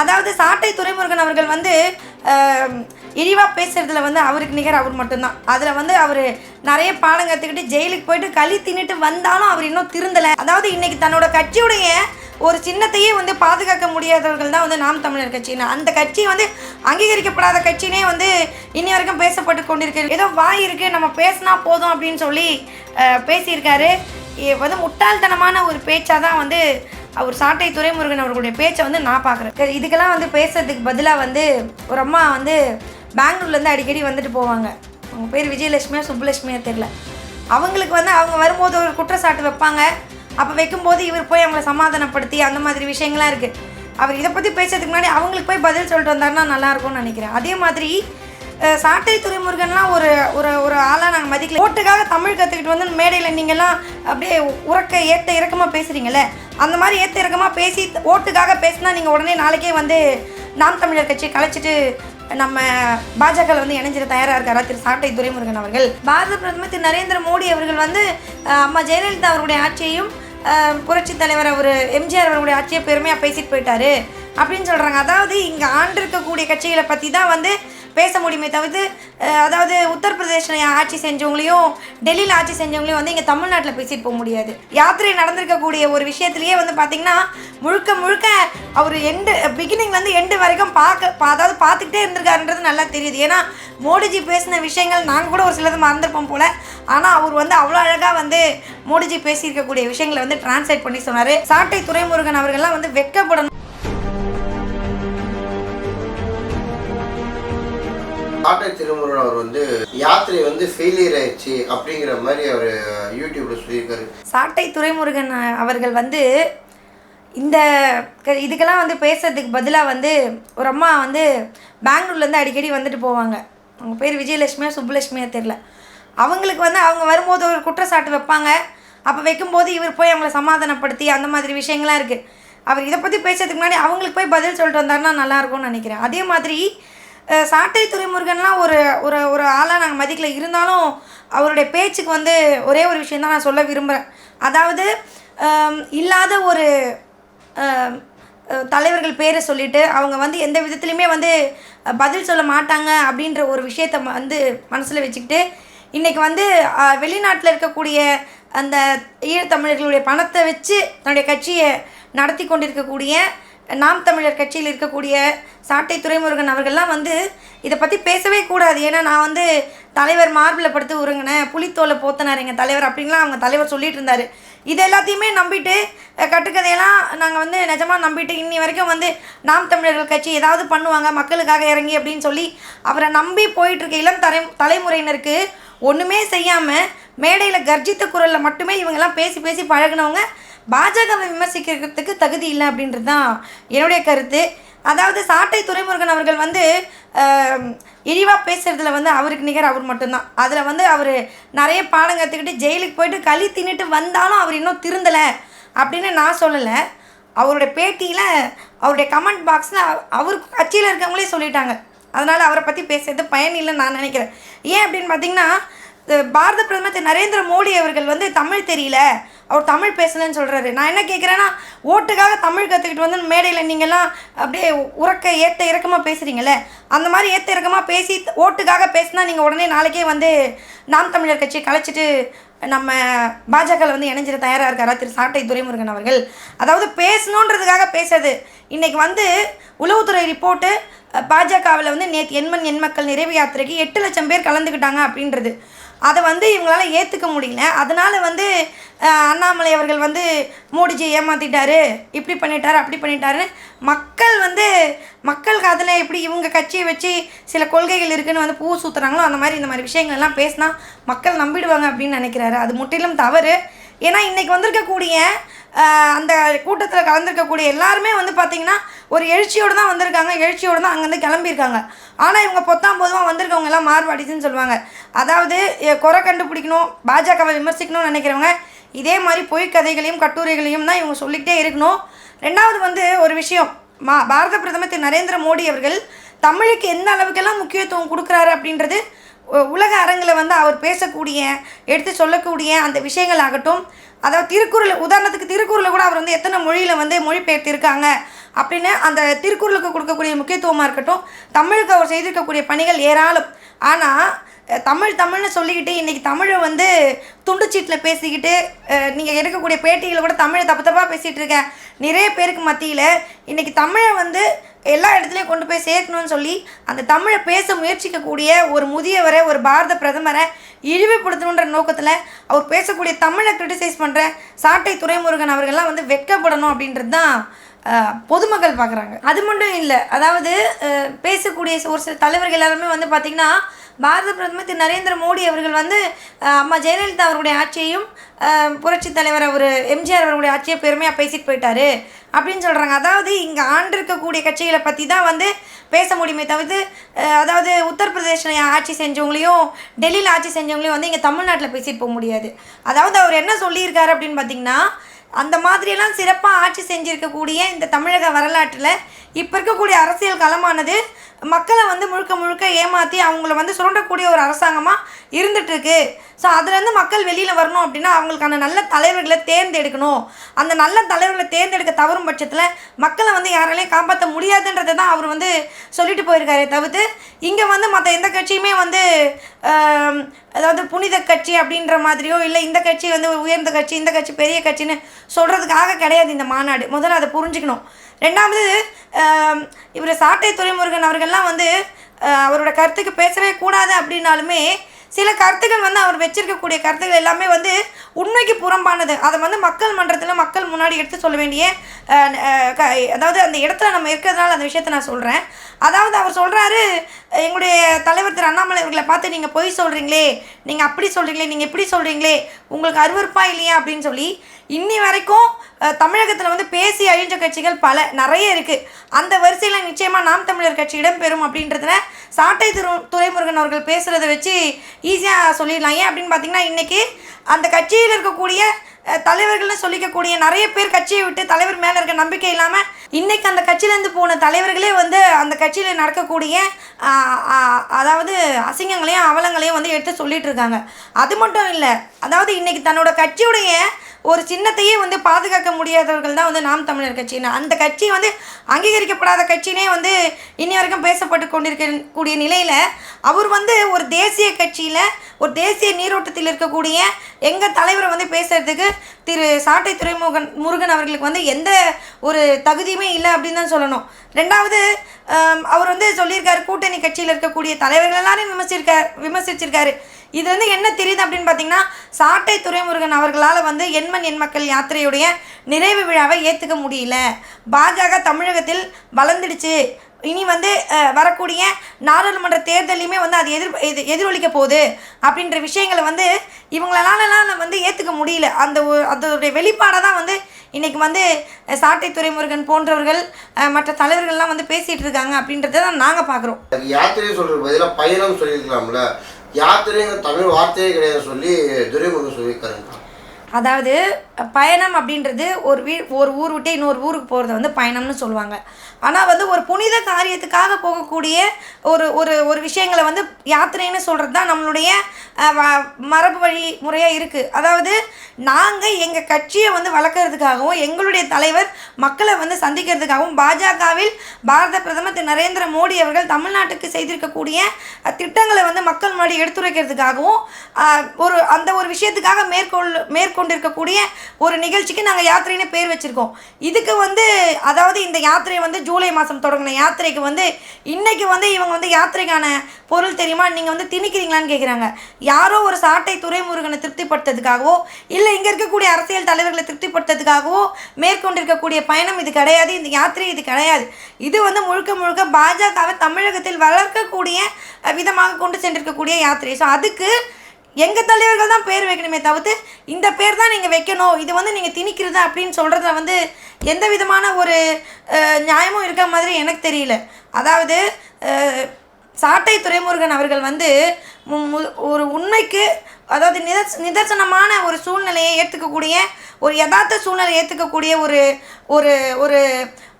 அதாவது சாட்டை துரைமுருகன் அவர்கள் வந்து இழிவாக இழிவா பேசுறதுல வந்து அவருக்கு நிகர் அவர் மட்டும்தான். அதில் வந்து அவர் நிறைய பாடம் கற்றுக்கிட்டு ஜெயிலுக்கு போயிட்டு களி தின்னுட்டு வந்தாலும் அவர் இன்னும் திருந்தலை. அதாவது இன்னைக்கு தன்னோட கட்சியுடைய ஒரு சின்னத்தையே வந்து பாதுகாக்க முடியாதவர்கள் தான் வந்து நாம் தமிழர் கட்சின்னு அந்த கட்சி வந்து அங்கீகரிக்கப்படாத கட்சினே வந்து இன்னி வரைக்கும் பேசப்பட்டு கொண்டிருக்கு ஏதோ வாய் இருக்கு நம்ம பேசினா போதும் அப்படின்னு சொல்லி பேசியிருக்காரு. வந்து முட்டாள்தனமான ஒரு பேச்சாக தான் வந்து அவர் சாட்டை துரைமுருகன் அவர்களுடைய பேச்சை வந்து நான் பார்க்குறேன். இதுக்கெல்லாம் வந்து பேசுறதுக்கு பதிலாக வந்து ஒரு அம்மா வந்து பெங்களூர்லேருந்து அடிக்கடி வந்துட்டு போவாங்க. அவங்க பேர் விஜயலட்சுமியா சுப்புலட்சுமியா தெரில அவங்களுக்கு வந்து அவங்க வரும்போது ஒரு குற்றச்சாட்டு வைப்பாங்க. அப்போ வைக்கும்போது இவர் போய் அவங்கள சமாதானப்படுத்தி அந்த மாதிரி விஷயங்கள்லாம் இருக்குது அவர் இதை பற்றி பேசுறதுக்கு முன்னாடி அவங்களுக்கு போய் பதில் சொல்லிட்டு வந்தாருன்னா நல்லா இருக்கும்னு நினைக்கிறேன். அதே மாதிரி சாட்டை துறைமுருகன்லாம் ஒரு ஒரு ஒரு ஆளாக நாங்கள் மதிக்கல. ஓட்டுக்காக தமிழ் கற்றுக்கிட்டு வந்து மேடையில் நீங்கள்லாம் அப்படியே உறக்க ஏற்ற இறக்கமாக பேசுகிறீங்களே அந்த மாதிரி ஏற்ற இறக்கமாக பேசி ஓட்டுக்காக பேசினா நீங்கள் உடனே நாளைக்கே வந்து நாம் தமிழர் கட்சியை கலைச்சிட்டு நம்ம பாஜக வந்து இணைஞ்சிட தயாராக இருக்காரா திரு சாட்டை துரைமுருகன் அவர்கள்? பாரத பிரதமர் திரு நரேந்திர மோடி அவர்கள் வந்து அம்மா ஜெயலலிதா அவருடைய ஆட்சியையும் புரட்சி தலைவர் அவர் எம்ஜிஆர் அவருடைய ஆட்சியை பெருமையாக பேசிட்டு போயிட்டாரு. அப்படின்னு சொல்கிறாங்க அதாவது இங்கே ஆண்டிருக்கக்கூடிய கட்சிகளை பற்றி தான் வந்து பேச முடியுமே தவிர்த்து அதாவது உத்தரப்பிரதேச ஆட்சி செஞ்சவங்களையும் டெல்லியில் ஆட்சி செஞ்சவங்களையும் வந்து இங்கே தமிழ்நாட்டில் பேசிட்டு போக முடியாது. யாத்திரை நடந்திருக்கக்கூடிய ஒரு விஷயத்துலேயே வந்து பார்த்திங்கன்னா முழுக்க முழுக்க அவர் எண்டு பிகினிங்லேருந்து எண்டு வரைக்கும் பார்க்க அதாவது பார்த்துக்கிட்டே இருந்திருக்காருன்றது நல்லா தெரியுது. ஏன்னா மோடிஜி பேசின விஷயங்கள் நாங்கள் கூட ஒரு சிலது மறந்துருப்போம் போல். ஆனால் அவர் வந்து அவ்வளோ அழகாக வந்து மோடிஜி பேசியிருக்கக்கூடிய விஷயங்களை வந்து டிரான்ஸ்லேட் பண்ணி சொன்னார். சாட்டை துரைமுருகன் அவர்கள்லாம் வந்து வெட்கப்படணும் சாட்டை திருமுருகன் அவர் வந்து யாத்திரை வந்து ஃபெயிலியர் ஆயிடுச்சு அப்படிங்கிற மாதிரி அவர் யூடியூப்ல சொல்லியிருக்காரு. சாட்டை துரைமுருகன் அவர்கள் வந்து இந்த க- இதுக்கெல்லாம் வந்து பேசுறதுக்கு பதிலாக வந்து ஒரு அம்மா வந்து பெங்களூர்லேருந்து அடிக்கடி வந்துட்டு போவாங்க. அவங்க பேர் விஜயலட்சுமியா சுப்புலட்சுமியா தெரில அவங்களுக்கு வந்து அவங்க வரும்போது ஒரு குற்றச்சாட்டு வைப்பாங்க. அப்போ வைக்கும்போது இவர் போய் அவங்கள சமாதானப்படுத்தி அந்த மாதிரி விஷயங்கள்லாம் இருக்குது அவர் இதை பற்றி பேசுறதுக்கு முன்னாடி அவங்களுக்கு போய் பதில் சொல்லிட்டு வந்தாருன்னா நல்லா இருக்கும்னு நினைக்கிறேன். அதே மாதிரி சாட்டை துறைமுருகன்லாம் ஒரு ஒரு ஒரு ஆளாக நாங்கள் மதிக்கல. இருந்தாலும் அவருடைய பேச்சுக்கு வந்து ஒரே ஒரு விஷயம் தான் நான் சொல்ல விரும்புகிறேன் அதாவது இல்லாத ஒரு தலைவர்கள் பேரை சொல்லிட்டு அவங்க வந்து எந்த விதத்துலையுமே வந்து பதில் சொல்ல மாட்டாங்க அப்படின்ற ஒரு விஷயத்த வந்து மனசில் வச்சுக்கிட்டு இன்றைக்கி வந்து வெளிநாட்டில் இருக்கக்கூடிய அந்த ஈழத்தமிழர்களுடைய பணத்தை வச்சு தன்னுடைய கட்சியை நடத்தி கொண்டிருக்கக்கூடிய நாம் தமிழர் கட்சியில் இருக்கக்கூடிய சாட்டை துறைமுருகன் அவர்கள்லாம் வந்து இதை பற்றி பேசவே கூடாது. ஏன்னா நான் வந்து தலைவர் மார்பில் படுத்து உருங்கினேன் புலித்தோலை போத்தினார் எங்கள் தலைவர் அப்படின்லாம் அவங்க தலைவர் சொல்லிட்டு இருந்தார். இது எல்லாத்தையுமே நம்பிட்டு கட்டுக்கதையெல்லாம் நாங்கள் வந்து நிஜமாக நம்பிட்டு இன்னி வரைக்கும் வந்து நாம் தமிழர்கள் கட்சி ஏதாவது பண்ணுவாங்க மக்களுக்காக இறங்கி அப்படின்னு சொல்லி அவரை நம்பி போயிட்டுருக்க இளம் தலை தலைமுறையினருக்கு ஒன்றுமே செய்யாமல் மேடையில் கர்ஜித்த குரலில் மட்டுமே இவங்கெல்லாம் பேசி பேசி பழகுனவங்க பாஜகவை விமர்சிக்கிறதுக்கு தகுதி இல்லை அப்படின்றது தான் என்னுடைய கருத்து. அதாவது சாட்டை துறைமுருகன் அவர்கள் வந்து இழிவாக பேசுகிறதுல வந்து அவருக்கு நிகர் அவர் மட்டும்தான். அதில் வந்து அவர் நிறைய பாடம் கற்றுக்கிட்டு ஜெயிலுக்கு போயிட்டு களி தின்னுட்டு வந்தாலும் அவர் இன்னும் திருந்தலை அப்படின்னு நான் சொல்லலை. அவருடைய பேட்டியில் அவருடைய கமெண்ட் பாக்ஸில் அவர் கட்சியில் இருக்கவங்களே சொல்லிட்டாங்க. அதனால் அவரை பற்றி பேசுறது பயன் இல்லைன்னு நான் நினைக்கிறேன். ஏன் அப்படின்னு பார்த்தீங்கன்னா பாரத பிரதமர் திரு நரேந்திர மோடி அவர்கள் வந்து தமிழ் தெரியல. அவர் தமிழ் பேசலன்னு சொல்கிறாரு நான் என்ன கேட்குறேன்னா ஓட்டுக்காக தமிழ் கற்றுக்கிட்டு வந்து மேடையில் நீங்கள்லாம் அப்படியே உறக்க ஏற்ற இறக்கமாக பேசுகிறீங்களே அந்த மாதிரி ஏற்ற இறக்கமாக பேசி ஓட்டுக்காக பேசினா நீங்கள் உடனே நாளைக்கே வந்து நாம் தமிழர் கட்சியை கலைச்சிட்டு நம்ம பாஜகவில் வந்து இணைஞ்சிட தயாராக இருக்காரா திரு சாட்டை துரைமுருகன் அவர்கள்? அதாவது பேசணுன்றதுக்காக பேசுறது. இன்றைக்கி வந்து உளவுத்துறை ரிப்போர்ட்டு பாஜகவில் வந்து நேற்று எண்மண் எண்மக்கள் நிறைவு யாத்திரைக்கு எட்டு லட்சம் பேர் கலந்துக்கிட்டாங்க அப்படின்றது. அதை வந்து இவங்களால ஏற்றுக்க முடியல. அதனால் வந்து அண்ணாமலை அவர்கள் வந்து மோடிஜி ஏமாற்றிட்டாரு இப்படி பண்ணிட்டாரு அப்படி பண்ணிட்டாருன்னு மக்கள் வந்து மக்கள் காதில் எப்படி இவங்க கட்சியை வச்சு சில கொள்கைகள் இருக்குதுன்னு வந்து பூ சுற்றுறாங்களோ அந்த மாதிரி இந்த மாதிரி விஷயங்கள் எல்லாம் பேசினா மக்கள் நம்பிடுவாங்க அப்படின்னு நினைக்கிறாரு. அது முற்றிலும் தவறு. ஏன்னா இன்றைக்கி வந்திருக்கக்கூடிய அந்த கூட்டத்தில் கலந்துருக்கக்கூடிய எல்லாருமே வந்து பார்த்திங்கன்னா ஒரு எழுச்சியோடு தான் வந்திருக்காங்க. எழுச்சியோடு தான் அங்கேருந்து கிளம்பியிருக்காங்க. ஆனால் இவங்க பொத்தாம் பொதுவாக வந்திருக்கவங்க எல்லாம் மார்வாடிச்சுன்னு சொல்லுவாங்க. அதாவது குறை கண்டுபிடிக்கணும் பாஜகவை விமர்சிக்கணும்னு நினைக்கிறவங்க இதே மாதிரி பொய் கதைகளையும் கட்டுரைகளையும் தான் இவங்க சொல்லிக்கிட்டே இருக்கணும். ரெண்டாவது வந்து ஒரு விஷயம். மா பாரத பிரதமர் திரு நரேந்திர மோடி அவர்கள் தமிழுக்கு எந்த அளவுக்கெல்லாம் முக்கியத்துவம் கொடுக்குறாரு அப்படின்றது உலக அரங்கில் வந்து அவர் பேசக்கூடிய எடுத்து சொல்லக்கூடிய அந்த விஷயங்கள் ஆகட்டும் அதாவது திருக்குறள் உதாரணத்துக்கு திருக்குறளை கூட அவர் வந்து எத்தனை மொழியில் வந்து மொழிபெயர்த்திருக்காங்க அப்படின்னு அந்த திருக்குறளுக்கு கொடுக்கக்கூடிய முக்கியத்துவமாக இருக்கட்டும் தமிழுக்கு அவர் செய்திருக்கக்கூடிய பணிகள் ஏராளம். ஆனால் தமிழ் தமிழ்னு சொல்லிக்கிட்டு இன்றைக்கி தமிழை வந்து துண்டுச்சீட்டில் பேசிக்கிட்டு நீங்கள் எடுக்கக்கூடிய பேட்டிகளை கூட தமிழை தப்பு தப்பாக பேசிகிட்டு இருக்கேன் நிறைய பேருக்கு மத்தியில் இன்றைக்கி தமிழை வந்து எல்லா இடத்துலையும் கொண்டு போய் சேர்க்கணும்னு சொல்லி அந்த தமிழை பேச முயற்சிக்கக்கூடிய ஒரு முதியவரை ஒரு பாரத பிரதமரை இழிவுபடுத்தணுன்ற நோக்கத்தில் அவர் பேசக்கூடிய தமிழை கிரிட்டிசைஸ் பண்ணுற சாட்டை துறைமுருகன் அவர்கள்லாம் வந்து வெட்கப்படணும் அப்படின்றது தான் பொதுமக்கள் பார்க்குறாங்க அது மட்டும் இல்லை அதாவது பேசக்கூடிய ஒரு சில தலைவர்கள் எல்லாருமே வந்து பார்த்திங்கன்னா பாரத பிரதமர் திரு நரேந்திர மோடி அவர்கள் வந்து அம்மா ஜெயலலிதா அவருடைய ஆட்சியையும் புரட்சி புரட்சித் தலைவர் அவர் எம்ஜிஆர் அவர்களுடைய ஆட்சியை பெருமையாக பேசிட்டு போயிட்டாரு. அப்படின்னு சொல்கிறாங்க அதாவது இங்கே ஆண்டு இருக்கக்கூடிய கட்சிகளை பற்றி தான் வந்து பேச முடியுமே தவிர்த்து அதாவது உத்தரப்பிரதேசில் ஆட்சி செஞ்சவங்களையும் டெல்லியில் ஆட்சி செஞ்சவங்களையும் வந்து இங்கே தமிழ்நாட்டில் பேசிட்டு போக முடியாது. அதாவது அவர் என்ன சொல்லியிருக்காரு அப்படின்னு பார்த்தீங்கன்னா அந்த மாதிரியெல்லாம் சிறப்பாக ஆட்சி செஞ்சுருக்கக்கூடிய இந்த தமிழக வரலாற்றில் இப்போ இருக்கக்கூடிய அரசியல் களமானது மக்களை வந்து முழுக்க முழுக்க ஏமாற்றி அவங்கள வந்து சுரண்டக்கூடிய ஒரு அரசாங்கமாக இருந்துகிட்ருக்கு ஸோ அதுலேருந்து மக்கள் வெளியில் வரணும் அப்படின்னா அவங்களுக்கான நல்ல தலைவர்களை தேர்ந்தெடுக்கணும். அந்த நல்ல தலைவர்களை தேர்ந்தெடுக்க தவறும் பட்சத்தில் மக்களை வந்து யாராலையும் காப்பாற்ற முடியாதுன்றதை தான் அவர் வந்து சொல்லிட்டு போயிருக்காரே தவிர்த்து இங்கே வந்து மற்ற எந்த கட்சியுமே வந்து அதாவது புனித கட்சி அப்படின்ற மாதிரியோ இல்லை இந்த கட்சி வந்து உயர்ந்த கட்சி இந்த கட்சி பெரிய கட்சின்னு சொல்கிறதுக்காக கிடையாது இந்த மாநாடு. முதல்ல அதை புரிஞ்சுக்கணும். ரெண்டாவது இவர் சாட்டை துறைமுருகன் அவர்கள்லாம் வந்து அவரோட கருத்துக்கு பேசவே கூடாது அப்படின்னாலுமே சில கருத்துக்கள் வந்து அவர் வச்சிருக்கக்கூடிய கருத்துக்கள் எல்லாமே வந்து உண்மைக்கு புறம்பானது. அதை வந்து மக்கள் மன்றத்தில் மக்கள் முன்னாடி எடுத்து சொல்ல வேண்டிய க- அதாவது அந்த இடத்துல நம்ம இருக்கிறதுனால அந்த விஷயத்த நான் சொல்கிறேன் அதாவது அவர் சொல்கிறாரு எங்களுடைய தலைவர் திரு அண்ணாமலை அவர்களை பார்த்து நீங்கள் பொய் சொல்கிறீங்களே நீங்கள் அப்படி சொல்கிறீங்களே நீங்கள் இப்படி சொல்கிறீங்களே உங்களுக்கு அருவருப்பா இல்லையா அப்படின்னு சொல்லி இன்னி வரைக்கும் தமிழகத்தில் வந்து பேசி அழிஞ்ச கட்சிகள் பல நிறைய இருக்குது அந்த வரிசையில் நிச்சயமாக நாம் தமிழர் கட்சி இடம்பெறும் அப்படின்றதுல சாட்டை துறை துரைமுருகன் அவர்கள் பேசுகிறத வச்சு ஈஸியாக சொல்லிடலாம். ஏன் அப்படின்னு பார்த்தீங்கன்னா இன்றைக்கி அந்த கட்சியில் இருக்கக்கூடிய தலைவர்கள்னு சொல்லிக்கக்கூடிய நிறைய பேர் கட்சியை விட்டு தலைவர் மேலே இருக்க நம்பிக்கை இல்லாமல் இன்றைக்கி அந்த கட்சியிலேருந்து போன தலைவர்களே வந்து அந்த கட்சியில் நடக்கக்கூடிய அதாவது அசிங்கங்களையும் அவலங்களையும் வந்து எடுத்து சொல்லிகிட்டு இருக்காங்க. அது மட்டும் இல்லை அதாவது இன்றைக்கி தன்னோட கட்சியுடைய ஒரு சின்னத்தையே வந்து பாதுகாக்க முடியாதவர்கள் தான் வந்து நாம் தமிழர் கட்சின்னு அந்த கட்சி வந்து அங்கீகரிக்கப்படாத கட்சினே வந்து இன்னி வரைக்கும் பேசப்பட்டு கொண்டிருக்கக்கூடிய நிலையில் அவர் வந்து ஒரு தேசிய கட்சியில் ஒரு தேசிய நீரோட்டத்தில் இருக்கக்கூடிய எங்கள் தலைவரை வந்து பேசுறதுக்கு திரு சாட்டை துறைமுகன் முருகன் அவர்களுக்கு வந்து எந்த ஒரு தகுதியுமே இல்லை அப்படின்னு தான் சொல்லணும். ரெண்டாவது அவர் வந்து சொல்லியிருக்காரு கூட்டணி கட்சியில் இருக்கக்கூடிய தலைவர்கள் எல்லாரையும் விமர்சிருக்கார் விமர்சிச்சிருக்காரு. இது வந்து என்ன தெரியுது அப்படின்னு பார்த்தீங்கன்னா சாட்டை துறைமுருகன் அவர்களால் வந்து எண்மண் எண் மக்கள் யாத்திரையுடைய நிறைவு விழாவை ஏற்றுக்க முடியல. பாஜக தமிழகத்தில் வளர்ந்துடுச்சு. இனி வந்து வரக்கூடிய நாடாளுமன்ற தேர்தலையுமே வந்து அது எதிர் எது எதிரொலிக்க போகுது. அப்படின்ற விஷயங்களை வந்து இவங்களாலலாம் வந்து ஏற்றுக்க முடியல. அந்த அதோடைய வெளிப்பாடாக தான் வந்து இன்றைக்கி வந்து சாட்டை துறைமுருகன் போன்றவர்கள் மற்ற தலைவர்கள்லாம் வந்து பேசிகிட்டு இருக்காங்க அப்படின்றத தான் நாங்கள் பார்க்குறோம் யாத்திரை சொல்கிற பதிலாக பயணம் சொல்லியிருக்கலாம்ல. யாத்திரைங்கிற தமிழ் வார்த்தையே கிடையாது சொல்லி துரைமுருகன் சொல்லியிருக்காருங்க அதாவது பயணம் அப்படின்றது ஒரு வீ ஒரு ஊர் விட்டு இன்னொரு ஊருக்கு போகிறத வந்து பயணம்னு சொல்லுவாங்க. ஆனால் வந்து ஒரு புனித காரியத்துக்காக போகக்கூடிய ஒரு ஒரு ஒரு விஷயங்களை வந்து யாத்திரைன்னு சொல்கிறது தான் நம்மளுடைய வ- மரபு வழி முறையாக இருக்குது அதாவது நாங்கள் எங்கள் கட்சியை வந்து வளர்க்குறதுக்காகவும் எங்களுடைய தலைவர் மக்களை வந்து சந்திக்கிறதுக்காகவும் பாஜகவில் பாரத பிரதமர் திரு நரேந்திர மோடி அவர்கள் தமிழ்நாட்டுக்கு செய்திருக்கக்கூடிய திட்டங்களை வந்து மக்கள் முன்னாடி எடுத்துரைக்கிறதுக்காகவும் ஒரு அந்த ஒரு விஷயத்துக்காக மேற்கொள் கொண்டிருக்கக்கூடிய ஒரு நிகழ்ச்சிக்கு நாங்கள் யாத்திரைன்னு பேர் வச்சுருக்கோம். இதுக்கு வந்து அதாவது இந்த யாத்திரை வந்து ஜூலை மாதம் தொடங்கின யாத்திரைக்கு வந்து இன்றைக்கி வந்து இவங்க வந்து யாத்திரைக்கான பொருள் தெரியுமா? நீங்கள் வந்து திணிக்கிறீங்களான்னு கேட்குறாங்க யாரோ ஒரு சாட்டை துரைமுருகனை திருப்திப்படுத்துறதுக்காகவோ இல்லை இங்கே இருக்கக்கூடிய அரசியல் தலைவர்களை திருப்திப்படுத்துறதுக்காகவோ மேற்கொண்டிருக்கக்கூடிய பயணம் இது கிடையாது இந்த யாத்திரை இது கிடையாது. இது வந்து முழுக்க முழுக்க பாஜகவை தமிழகத்தில் வளர்க்கக்கூடிய விதமாக கொண்டு சென்றிருக்கக்கூடிய யாத்திரை. ஸோ அதுக்கு எங்கள் தலைவர்கள் தான் பேர் வைக்கணுமே தவிர்த்து இந்த பேர் தான் நீங்கள் வைக்கணும். இது வந்து நீங்கள் திணிக்கிறது அப்படின்னு சொல்கிறதுல வந்து எந்த விதமான ஒரு நியாயமும் இருக்க மாதிரி எனக்கு தெரியல. அதாவது சாட்டை துரைமுருகன் அவர்கள் வந்து மு- மு- ஒரு உண்மைக்கு அதாவது நிதர்ச நிதர்சனமான ஒரு சூழ்நிலையை ஏற்றுக்கக்கூடிய ஒரு யதார்த்த சூழ்நிலையை ஏற்றுக்கக்கூடிய ஒரு ஒரு ஒரு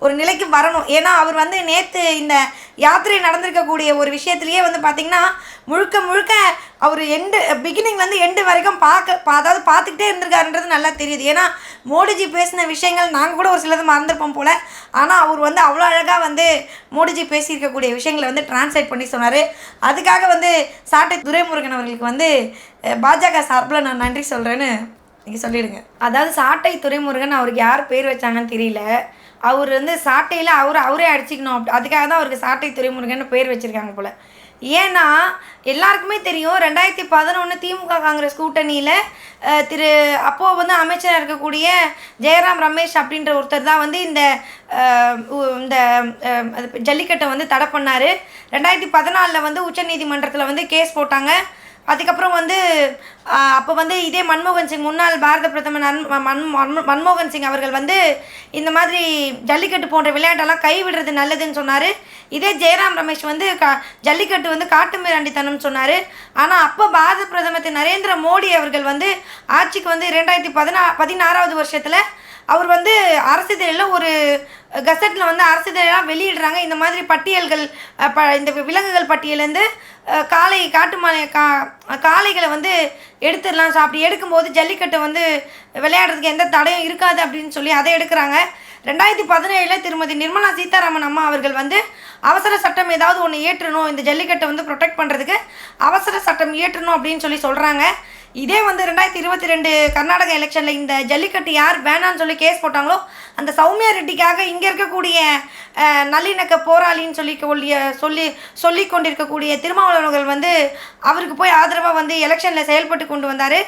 ஒரு நிலைக்கு வரணும். ஏன்னா அவர் வந்து நேற்று இந்த யாத்திரை நடந்திருக்கக்கூடிய ஒரு விஷயத்துலேயே வந்து பார்த்திங்கன்னா முழுக்க முழுக்க அவர் எண்டு பிகினிங்லேருந்து எண்டு வரைக்கும் பார்க்க பா- அதாவது பார்த்துக்கிட்டே இருந்திருக்காருன்றது நல்லா தெரியுது. ஏன்னா மோடிஜி பேசின விஷயங்கள் நாங்கள் கூட ஒரு சிலது மறந்துருப்போம் போல். ஆனால் அவர் வந்து அவ்வளோ அழகாக வந்து மோடிஜி பேசியிருக்கக்கூடிய விஷயங்களை வந்து டிரான்ஸ்லேட் பண்ணி சொன்னார். அதுக்காக வந்து சாட்டை துரைமுருகன் அவர்களுக்கு வந்து பாஜக சார்பில் நான் நன்றி சொல்கிறேன்னு நீங்கள் சொல்லிடுங்க. அதாவது சாட்டை துரைமுருகன் அவருக்கு யார் பேர் வச்சாங்கன்னு தெரியல. அவர் வந்து சாட்டையில் அவர் அவரே அடிச்சிக்கணும். அப்படி அதுக்காக தான் அவருக்கு சாட்டை துரைமுருகன் பேர் வச்சுருக்காங்க போல். ஏன்னா எல்லாருக்குமே தெரியும் ரெண்டாயிரத்தி பதினொன்று திமுக காங்கிரஸ் கூட்டணியில் திரு அப்போது வந்து அமைச்சராக இருக்கக்கூடிய ஜெயராம் ரமேஷ் அப்படின்ற ஒருத்தர் தான் வந்து இந்த உ- இந்த ஜல்லிக்கட்டை வந்து தடை பண்ணார். ரெண்டாயிரத்தி பதினாலில் வந்து உச்சநீதிமன்றத்தில் வந்து கேஸ் போட்டாங்க. அதுக்கப்புறம் வந்து அப்போ வந்து இதே மன்மோகன் சிங் முன்னாள் பாரத பிரதமர் நன்- மன் மன்- மன்மோகன் சிங் அவர்கள் வந்து இந்த மாதிரி ஜல்லிக்கட்டு போன்ற விளையாட்டெல்லாம் கைவிடுறது நல்லதுன்னு சொன்னார். இதே ஜெயராம் ரமேஷ் வந்து க ஜல்லிக்கட்டு வந்து காட்டுமிராண்டித்தனம் சொன்னார். ஆனால் அப்போ பாரத பிரதமர் திரு நரேந்திர மோடி அவர்கள் வந்து ஆட்சிக்கு வந்து ரெண்டாயிரத்தி பதினா பதினாறாவது வருஷத்தில் அவர் வந்து அரசிதழில் ஒரு கசட்டில் வந்து அரசிதழெல்லாம் வெளியிடுறாங்க. இந்த மாதிரி பட்டியல்கள் ப இந்த விலங்குகள் பட்டியலேருந்து காளை காட்டு மாலை கா காளைகளை வந்து எடுத்துடலாம். ஸோ அப்படி எடுக்கும்போது ஜல்லிக்கட்டு வந்து விளையாடுறதுக்கு எந்த தடையும் இருக்காது அப்படின்னு சொல்லி அதை எடுக்கிறாங்க. ரெண்டாயிரத்தி பதினேழில் திருமதி நிர்மலா சீதாராமன் அம்மா அவர்கள் வந்து அவசர சட்டம் ஏதாவது ஒன்று ஏற்றணும். இந்த ஜல்லிக்கட்டை வந்து ப்ரொடெக்ட் பண்ணுறதுக்கு அவசர சட்டம் இயற்றணும் அப்படின்னு சொல்லி சொல்கிறாங்க இதே வந்து ரெண்டாயிரத்தி இருபத்தி ரெண்டு கர்நாடக எலெக்ஷனில் இந்த ஜல்லிக்கட்டு யார் வேணான்னு சொல்லி கேஸ் போட்டாங்களோ அந்த சௌமியா ரெட்டிக்காக இங்கே இருக்கக்கூடிய நல்லிணக்க போராளின்னு சொல்லி கொள்ளிய சொல்லி சொல்லி கொண்டிருக்கக்கூடிய திருமாவளவர்கள் வந்து அவருக்கு போய் ஆதரவாக வந்து எலெக்ஷனில் செயல்பட்டு கொண்டு வந்தார்.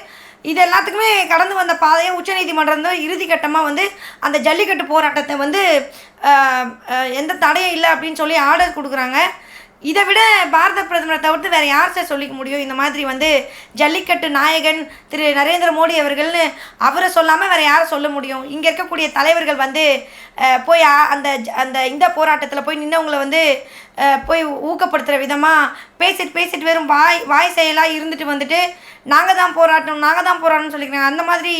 இது எல்லாத்துக்குமே கடந்து வந்த பாதையை உச்சநீதிமன்றம் தான் இறுதிக்கட்டமாக வந்து அந்த ஜல்லிக்கட்டு போராட்டத்தை வந்து எந்த தடையும் இல்லை அப்படின்னு சொல்லி ஆர்டர் கொடுக்குறாங்க. இதை விட பாரத பிரதமரை தவிர்த்து வேறு யார் சார் சொல்லிக்க முடியும்? இந்த மாதிரி வந்து ஜல்லிக்கட்டு நாயகன் திரு நரேந்திர மோடி அவர்கள்னு அவரை சொல்லாமல் வேறு யாரை சொல்ல முடியும்? இங்கே இருக்கக்கூடிய தலைவர்கள் வந்து போய் அந்த ஜ- அந்த இந்த போராட்டத்தில் போய் நின்றவங்களை வந்து போய் ஊக்கப்படுத்துகிற விதமாக பேசிட்டு பேசிட்டு வெறும் வாய் வாய் செயலாக இருந்துட்டு வந்துட்டு நாங்கள் தான் போராட்டணும் நாங்கள் தான் போராட்டம்னு சொல்லிக்கிறாங்க. அந்த மாதிரி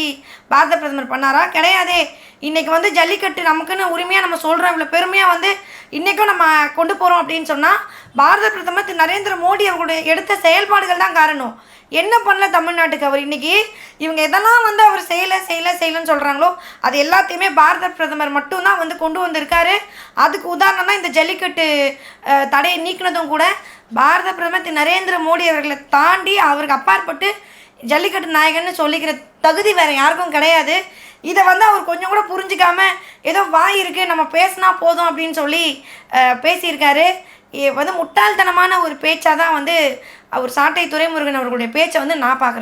பாரத பிரதமர் பண்ணாரா? கிடையாதே. இன்றைக்கி வந்து ஜல்லிக்கட்டு நமக்குன்னு உரிமையாக நம்ம சொல்கிறோம் இவ்வளோ பெருமையாக வந்து இன்றைக்கும் நம்ம கொண்டு போகிறோம் அப்படின்னு சொன்னால் பாரத பிரதமர் திரு நரேந்திர மோடி அவர்களுடைய எடுத்த செயல்பாடுகள் தான் காரணம். என்ன பண்ணல தமிழ்நாட்டுக்கு அவர்? இன்றைக்கி இவங்க எதெல்லாம் வந்து அவர் செய்யலை செய்யலை செய்யலைன்னு சொல்கிறாங்களோ அது எல்லாத்தையுமே பாரத பிரதமர் மட்டும்தான் வந்து கொண்டு வந்திருக்காரு. அதுக்கு உதாரணம் தான் இந்த ஜல்லிக்கட்டு தடையை நீக்கினதும் கூட பாரத பிரதமர் திரு நரேந்திர மோடி அவர்களை தாண்டி அவருக்கு அப்பாற்பட்டு ஜல்லிக்கட்டு நாயகன்னு சொல்லிக்கிற தகுதி வேறு யாருக்கும் கிடையாது. இதை வந்து அவர் கொஞ்சம் கூட புரிஞ்சுக்காம ஏதோ வாய் இருக்கு நம்ம பேசினா போதும் அப்படின்னு சொல்லி பேசியிருக்காரு. வந்து முட்டாள்தனமான ஒரு பேச்சாக தான் வந்து அவர் சாட்டை துரைமுருகன் அவர்களுடைய பேச்சை வந்து நான் பார்க்குறேன்.